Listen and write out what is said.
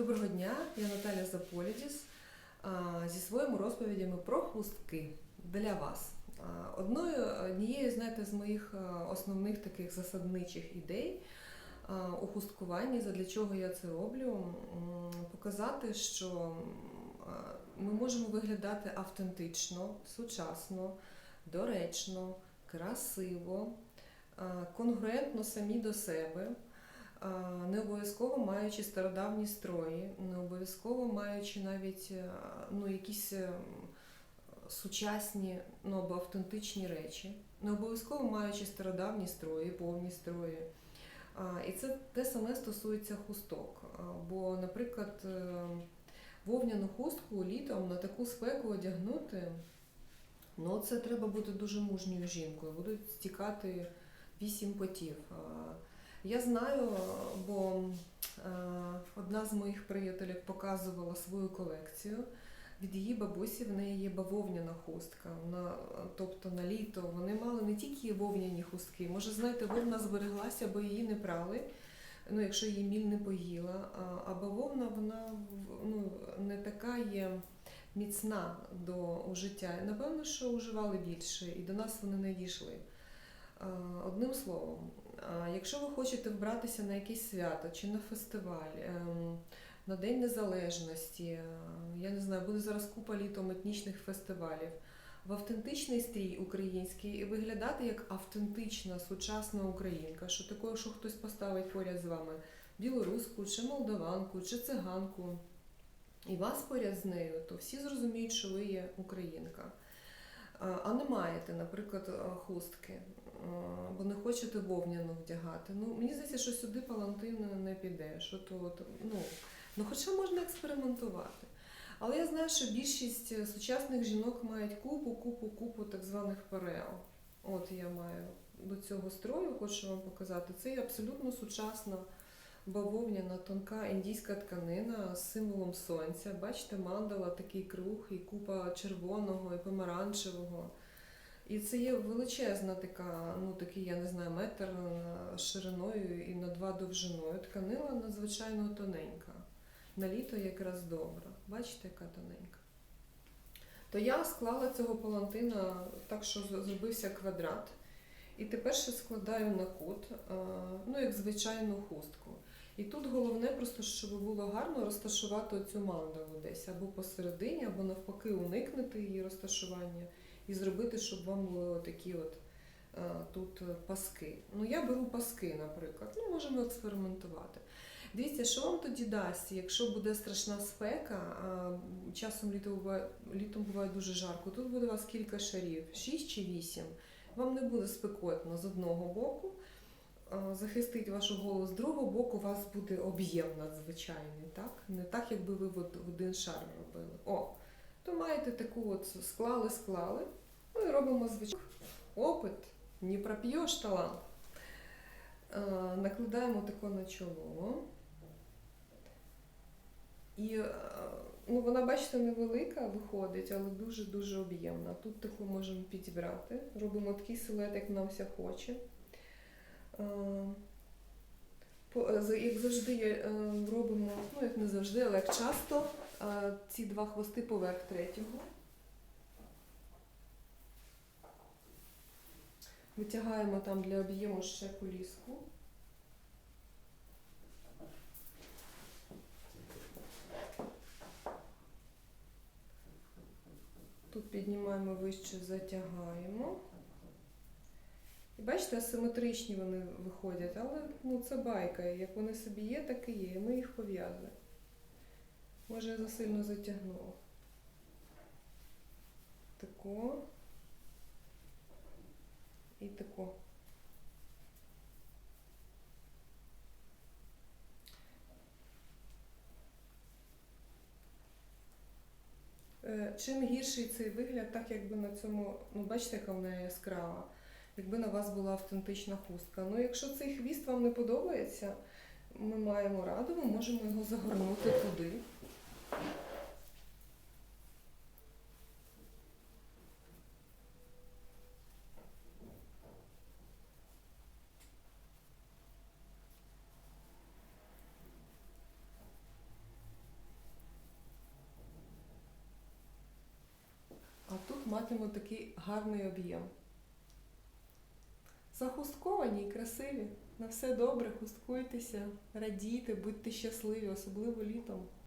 Доброго дня, я Наталя Заполідіс зі своїми розповідями про хустки для вас. Одною однією, знаєте, з моїх основних таких засадничих ідей у хусткуванні, задля чого я це роблю, показати, що ми можемо виглядати автентично, сучасно, доречно, красиво, конгруентно самі до себе. Не обов'язково маючи стародавні строї, не обов'язково маючи навіть е, ну, якісь е, сучасні ну, або автентичні речі, не обов'язково маючи стародавні строї, повні строї. І це те саме стосується хусток. Бо, наприклад, е, вовняну хустку літом на таку спеку одягнути, ну це треба бути дуже мужньою жінкою, будуть стікати вісім потів. Я знаю, бо е, одна з моїх приятелів показувала свою колекцію. Від її бабусі в неї є бавовняна хустка. Вона, тобто на літо вони мали не тільки вовняні хустки. Може, знаєте, вовна збереглася, бо її не прали, ну, якщо її міль не поїла. А, бавовна вона ну, не така є міцна до ужиття. Напевно, що уживали більше, і до нас вони не дійшли. А, Одним словом, якщо ви хочете вбратися на якесь свято чи на фестиваль, ем, на День Незалежності, е, я не знаю, буде зараз купа літом етнічних фестивалів, в автентичний стрій український і виглядати як автентична сучасна українка, що такое, що хтось поставить поряд з вами білоруську, чи молдаванку, чи циганку, і вас поряд з нею, то всі зрозуміють, що ви є українка. А а не маєте, наприклад, е, хустки, е, бо не хочете вовняну вдягати. Ну, мені здається, що сюди палантин не піде. Що то, ну, ну, хоча можна експериментувати. Але я знаю, що більшість е, сучасних жінок мають купу, купу, купу так званих парео. От я маю до цього строю, хочу вам показати. Це є абсолютно сучасна бавовняна тонка індійська тканина з символом сонця. Бачите, мандала, такий круг, і купа червоного і помаранчевого. І це є величезна така, ну такий, я не знаю, метр шириною і на два довжиною. Тканина надзвичайно тоненька. На літо якраз добра. Бачите, яка тоненька. То я склала цього палантина так, що зробився квадрат. І тепер ще складаю на кут, ну як звичайну хустку. І тут головне, просто щоб було гарно розташувати цю мандалу десь або посередині, або навпаки, уникнути її розташування і зробити, щоб вам були такі от а, тут паски. Ну, я беру паски, наприклад. Ну, можемо експериментувати. Дивіться, що вам тоді дасть, якщо буде страшна спека, часом літом буває, літом буває дуже жарко, тут буде у вас кілька шарів, 6 чи 8. Вам не буде спекотно з одного боку захистить вашу голову, з другого боку у вас буде об'єм надзвичайний, так? Не так, якби ви один шар робили. О, то маєте таку от склали, склали. Ну і робимо звичайно. Опит, не проп'єш талант. Накладаємо тако на чоло. І ну, вона, бачите, невелика виходить, але дуже-дуже об'ємна. Тут таку можемо підібрати. Робимо такий силует, як нам вся хоче. Як завжди робимо, ну як не завжди, але як часто, ці два хвости поверх третього. Витягаємо там для об'єму ще поліску. Тут піднімаємо вище, затягаємо. І бачите, асиметричні вони виходять, але ну, це байка. Як вони собі є, так і є. І ми їх пов'язуємо. Може, я засильно затягнула. Тако. І тако. Е, чим гірший цей вигляд, так якби на цьому, ну бачите, яка вона яскрава якби на вас була автентична хустка. Ну, якщо цей хвіст вам не подобається, ми маємо раду, ми можемо його загорнути туди. Матимуть такий гарний об'єм. Захустковані і красиві. На все добре, хусткуйтеся, радійте, будьте щасливі, особливо літом.